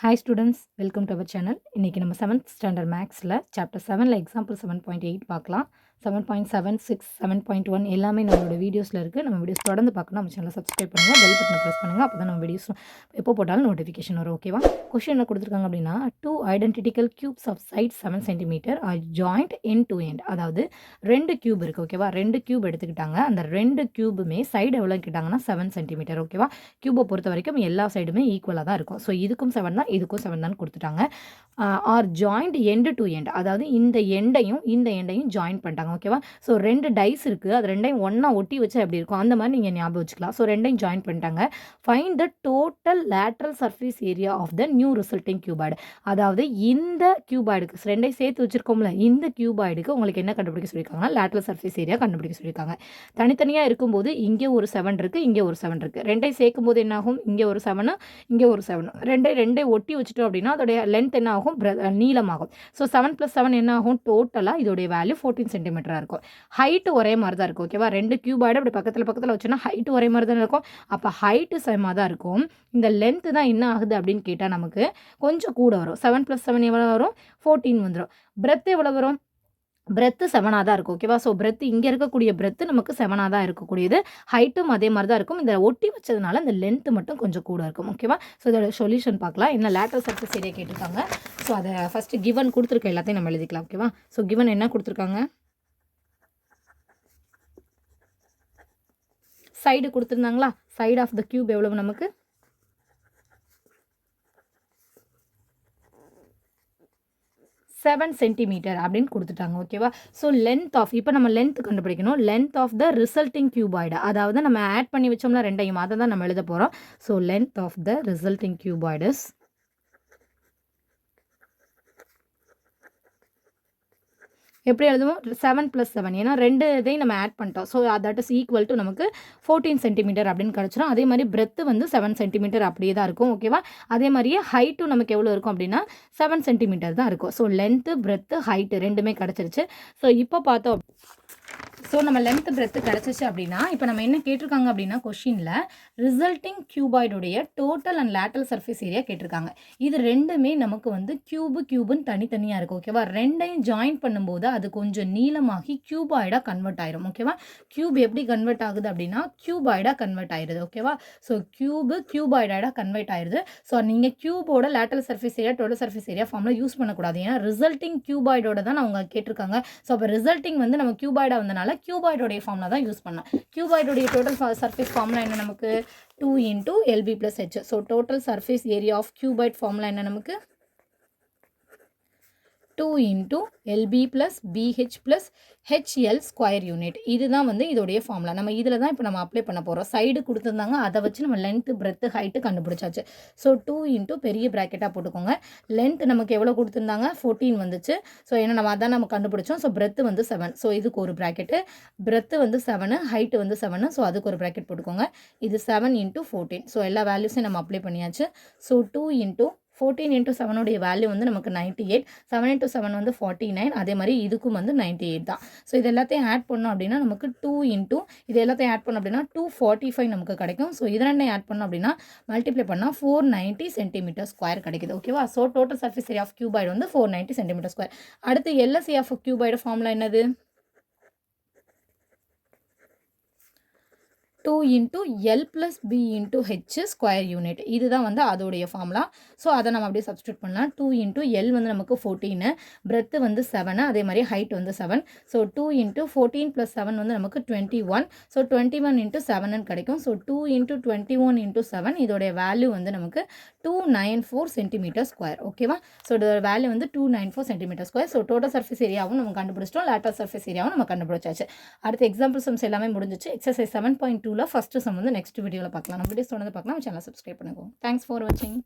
Hi students welcome to our channel இன்றைக்கி நம்ம seventh standard மேக்ஸில் சாப்டர் செவனில் எக்ஸாம்பிள் செவன் பாயிண்ட் எயிட் பார்க்கலாம். Seven point seven six seven point one எல்லாமே நம்மளோட வீடியோஸில் இருக்குது நம்ம வீடியோஸ் தொடர்ந்து பார்க்கணும். நம்ம சேனலை சப்ஸ்கிரைப் பண்ணுங்கள் பெல் பட்டனை ப்ரெஸ் பண்ணுங்கள் அப்போ தான் நம்ம வீடியோஸ் எப்போ போட்டாலும் நோட்டிஃபிகேஷன் வரும். ஓகேவா கொஷின் என்ன கொடுத்துருக்காங்க அப்படின்னா two identical cubes of side seven centimetre are joined end to end அதாவது ரெண்டு கியூப் இருக்குது ஓகேவா ரெண்டு கியூப் எடுத்துக்கிட்டாங்க. அந்த ரெண்டு கியூபுமே சைடு எவ்வளோ கேட்டாங்கன்னா செவன் சென்டிமீட்டர் ஓகேவா கியூபை பொறுத்த வரைக்கும் எல்லா சைடுமே ஈக்குவலாக தான் இருக்கும். ஸோ இதுக்கும் செவன் தான் இதுக்கும் செவன் தான் கொடுத்துட்டாங்க. Are joined end to end அதாவது இந்த எண்டையும் இந்த எண்டையும் ஜாயின் பண்ணிட்டாங்க. ஓகேவா ஸோ ரெண்டு டைஸ் இருக்குது அது ரெண்டையும் ஒன்றா ஒட்டி வச்சு எப்படி இருக்கும்? அந்த மாதிரி நீங்கள் ஞாபகம் வச்சுக்கலாம். ஸோ ரெண்டையும் ஜாயின் பண்ணிட்டாங்க. Find the total lateral surface area of the new resulting cuboid அதாவது இந்த கியூபாய்டுக்கு ரெண்டையும் சேர்த்து வச்சுருக்கோம்ல இந்த கியூபாய்டுக்கு உங்களுக்கு என்ன கண்டுபிடிக்க சொல்லியிருக்காங்கன்னா லேட்ரல் சர்ஃபேஸ் ஏரியா கண்டுபிடிக்க சொல்லியிருக்காங்க. தனித்தனியாக இருக்கும்போது இங்கே ஒரு செவன் இருக்குது இங்கே ஒரு செவன் இருக்குது ரெண்டையும் சேர்க்கும் போது என்னாகும் இங்கே ஒரு செவனு இங்கே ஒரு செவனும் ரெண்டே ரெண்டே ஒட்டி வச்சுட்டோம் அப்படின்னா அதோடைய லென்த் என்ன ஆகும்? நீளமாகும். ஸோ செவன் ப்ளஸ் செவன் என்ன ஆகும்? டோட்டலாக இதோடைய வேல்யூ ஃபோர்டீன் சென்டிமீட்டராக இருக்கும். ஹைட்டு ஒரே மாதிரி தான் இருக்கும் ஓகேவா ரெண்டு கியூபாய்டு அப்படி பக்கத்தில் பக்கத்தில் வச்சோன்னா ஹைட்டு ஒரே மாதிரி தான் இருக்கும். அப்போ ஹைட்டு சேமாக தான் இருக்கும். இந்த லென்த்து தான் என்ன ஆகுது அப்படின்னு கேட்டால் நமக்கு கொஞ்சம் கூட வரும். செவன் ப்ளஸ் செவன் எவ்வளோ வரும்? ஃபோர்டீன் வந்துடும் பிரெத் எவ்வளோ வரும்? பிரெத்து செவனாக தான் இருக்கும் ஓகேவா ஸோ பிரெத்து இங்கே இருக்கக்கூடிய பிரெத்து நமக்கு செவனாக தான் இருக்கக்கூடியது. ஹைட்டும் அதே மாதிரி தான் இருக்கும். இந்த ஒட்டி வச்சதுனால இந்த லென்த்து மட்டும் கொஞ்சம் கூட இருக்கும் ஓகேவா ஸோ இதோட சொல்யூஷன் பார்க்கலாம். என்ன லேட்டர் சர்ஃபேஸ் ஏரியா கேட்டிருக்காங்க. ஸோ அதை ஃபஸ்ட்டு கிவன் கொடுத்துருக்க எல்லாத்தையும் நம்ம எழுதிக்கலாம் ஓகேவா ஸோ கிவன் என்ன கொடுத்துருக்காங்க? சைடு கொடுத்துருந்தாங்களா? சைடு ஆஃப் த க்யூப் எவ்வளவு நமக்கு? செவன் சென்டிமீட்டர் அப்படின்னு கொடுத்துட்டாங்க ஓகேவா ஸோ லென்த் ஆஃப் இப்போ நம்ம லென்த் கண்டுபிடிக்கணும். Length of the resulting cuboid அதாவது நம்ம ஆட் பண்ணி வச்சோம்னா ரெண்டையும் அதை தான் நம்ம எழுத போகிறோம் so length of the resulting cuboid's எப்படி எழுதுவோம்? செவன் ப்ளஸ் செவன் ஏன்னா ரெண்டு இதையும் நம்ம ஆட் பண்ணிட்டோம். So that is equal to நமக்கு ஃபோர்டீன் சென்டிமீட்டர் அப்படின்னு கிடச்சிரும். அதே மாதிரி பிரெத்து வந்து செவன் சென்டிமீட்டர் அப்படியே தான் இருக்கும். ஓகேவா அதே மாதிரியே ஹைட்டும் நமக்கு எவ்வளோ இருக்கும் அப்படின்னா செவன் சென்டிமீட்டர் தான் இருக்கும். ஸோ லென்த்து பிரெத்து ஹைட்டு ரெண்டுமே கிடச்சிருச்சு. ஸோ இப்போ பார்த்தோம். ஸோ நம்ம லென்த் பிரெத்து கிடச்சிச்சு அப்படின்னா இப்போ நம்ம என்ன கேட்டிருக்காங்க அப்படின்னா கொஷினில் resulting கியூபாய்டுடைய total and lateral surface area கேட்டிருக்காங்க. இது ரெண்டுமே நமக்கு வந்து கியூபு கியூபுன்னு தனித்தனியாக இருக்கும் ஓகேவா ரெண்டையும் ஜாயின் பண்ணும்போது அது கொஞ்சம் நீளமாகி கியூபாய்டாக கன்வெர்ட் ஆயிரும் ஓகேவா கியூப் எப்படி கன்வெர்ட் ஆகுது அப்படின்னா கியூபாய்டாக கன்வெர்ட் ஆயிடுது ஓகேவா ஸோ கியூபு கியூபாய்டாக கன்வெர்ட் ஆயிடுது ஸோ நீங்கள் கியூபோட lateral surface area total surface area ஃபார்மில் யூஸ் பண்ணக்கூடாது. ஏன்னா ரிசல்ட்டிங் கியூபாய்டோட தான் அவங்க கேட்டிருக்காங்க. ஸோ அப்போ ரிசல்ட்டிங் வந்து நம்ம கியூபாய்டாக வந்தனால கியூபாய்டோடைய ஃபார்மில் தான் யூஸ் பண்ணேன் கியூபாய்டோடைய டோட்டல் சர்ஃபேஸ் ஃபார்முலா என்ன நமக்கு? Two into LB plus H so total surface area of cuboid formula என்ன நமக்கு? Two into LB plus BH plus HL square unit இதுதான் வந்து இதோடைய ஃபார்முலா நம்ம இதில் தான் இப்போ நம்ம அப்ளை பண்ண போகிறோம் சைடு கொடுத்துருந்தாங்க அதை வச்சு நம்ம லென்த்து பிரெத்து ஹைட்டு கண்டுபிடிச்சாச்சு. ஸோ டூ இன்ட்டு பெரிய ப்ராக்கெட்டாக போட்டுக்கோங்க. லென்த் நமக்கு எவ்வளோ கொடுத்துருந்தாங்க? ஃபோர்டீன் வந்துச்சு. ஸோ ஏன்னா நம்ம அதான் நம்ம கண்டுபிடிச்சோம். ஸோ பிரெத்து வந்து செவன் ஸோ இதுக்கு ஒரு ப்ராக்கெட்டு பிரெத்து வந்து செவனு ஹைட்டு வந்து செவனு ஸோ அதுக்கு ஒரு ப்ராக்கெட் போட்டுக்கோங்க. இது செவன் இன்ட்டு ஃபோர்டீன் ஸோ எல்லா வேல்யூஸையும் நம்ம அப்ளை பண்ணியாச்சு. So two into fourteen into செவனுடைய value வந்து நமக்கு ninety eight seven into seven வந்து ஃபார்ட்டி நைன் அதே மாதிரி இதுக்கும் வந்து நைன்ட்டி எயிட் தான். ஸோ இது எல்லாத்தையும் ஆட் பண்ணோம் அப்படின்னா நமக்கு டூ இன்ட்டு இது எல்லாத்தையும் ஆட் பண்ணோம் அப்படின்னா டூ ஃபார்ட்டி ஃபைவ் நமக்கு கிடைக்கும். ஸோ இது ரெண்டையும் ஆட் பண்ணோம் அப்படின்னா மல்டிப்ளை பண்ணால் ஃபோர் நைன்ட்டி சென்டிமீட்டர் ஸ்கொயர் கிடைக்குது. ஓகேவா so total surface area of cuboid வந்து ஃபோர் நைன்ட்டி சென்டிமீட்டர் ஸ்கொயர் அடுத்து எல்எஸ்சி ஆஃப் கியூபாய்டு ஃபார்முலா என்னது? Two into L plus B into H square unit. இதுதான் வந்து அதோடைய ஃபார்முலா. ஸோ அதை நம்ம அப்படியே சப்ஸ்டியூட் பண்ணலாம். டூ இன்ட்டு எல் வந்து நமக்கு ஃபோர்டீனு பிரெத்து வந்து செவனு அதே மாதிரி ஹைட் வந்து seven so two into fourteen plus seven வந்து நமக்கு twenty one so twenty one into செவனுன்னு கிடைக்கும். So two into twenty one into seven இதோடைய வேல்யூ வந்து நமக்கு two nine four centimetre square ஓகேவா ஸோ இதோட வேல்யூ வந்து two nine four centimetre square so total surface ஏரியாவும் நம்ம கண்டுபிடிச்சிட்டோம். லேட்டர் சர்ஃபேஸ் ஏரியாவும் நம்ம கண்டுபிடிச்சாச்சு. அடுத்த எக்ஸாம்பிள் சம்ஸ் எல்லாமே முடிஞ்சிச்சு. எக்ஸசைஸ் செவன் பாயிண்ட் டூவில் ஃபஸ்ட்டு சம் வந்து நெக்ஸ்ட் வீடியோவில் பார்க்கலாம். நம்ம வீடியோஸ் தொடர்ந்து பார்க்கலாம். சேனல் சப்ஸ்கிரைப் பண்ணுவோம் தேங்க்ஸ் ஃபார் வாட்சிங்